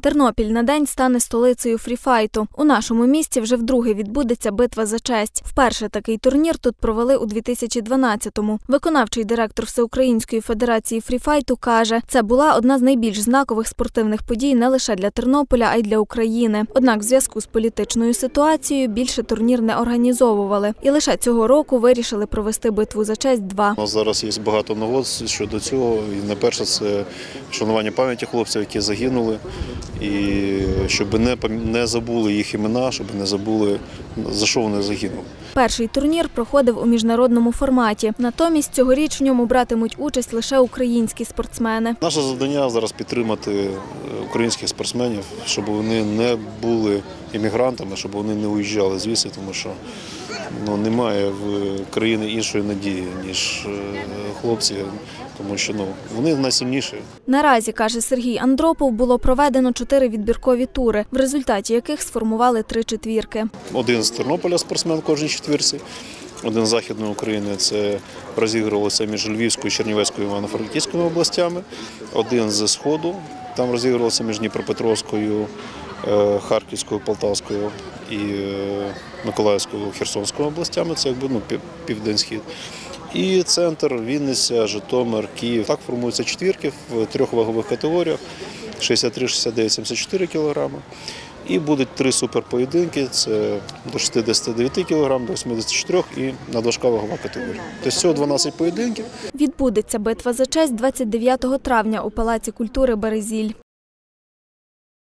Тернопіль на день стане столицею фріфайту. У нашому місті вже вдруге відбудеться битва за честь. Вперше такий турнір тут провели у 2012-му. Виконавчий директор Всеукраїнської федерації фріфайту каже, це була одна з найбільш знакових спортивних подій не лише для Тернополя, а й для України. Однак, в зв'язку з політичною ситуацією більше турнір не організовували. І лише цього року вирішили провести битву за честь 2 зараз є багато нагод щодо цього. І найперше це вшанування пам'яті хлопців, які загинули, і щоб не не забули їх імена, щоб не забули за що вони загинули. Перший турнір проходив у міжнародному форматі. Натомість цьогоріч в ньому братимуть участь лише українські спортсмени. Наше завдання зараз підтримати е, українських спортсменів, щоб вони не були іммігрантами, щоб вони не уїжджали звідси, тому що ну, немає в країни іншої надії, ніж е, хлопці, тому що ну, вони найсильніші. Наразі, каже Сергій Андропов, було проведено чотири відбіркові тури, в результаті яких сформували три четвірки. Один з Тернополя спортсмен в кожній четвірці, один з Західної України це розігрувалося між Львівською, Чернівецькою і Івано-Франківською областями, один з Сходу, там розігрувалося між Дніпропетровською, Харківською, Полтавською і е, Миколаївською, Херсонською областями, це якби ну, південь-схід. І центр, Вінниця, Житомир, Київ. Так формуються четвірки в трьох вагових категоріях 63, 69, 74 кілограми. І будуть три суперпоєдинки: це до 69 кг, до 84 і надважка вагова категорія. Тобто всього 12 поєдинків. Відбудеться битва за честь 29 травня у Палаці культури Березіль.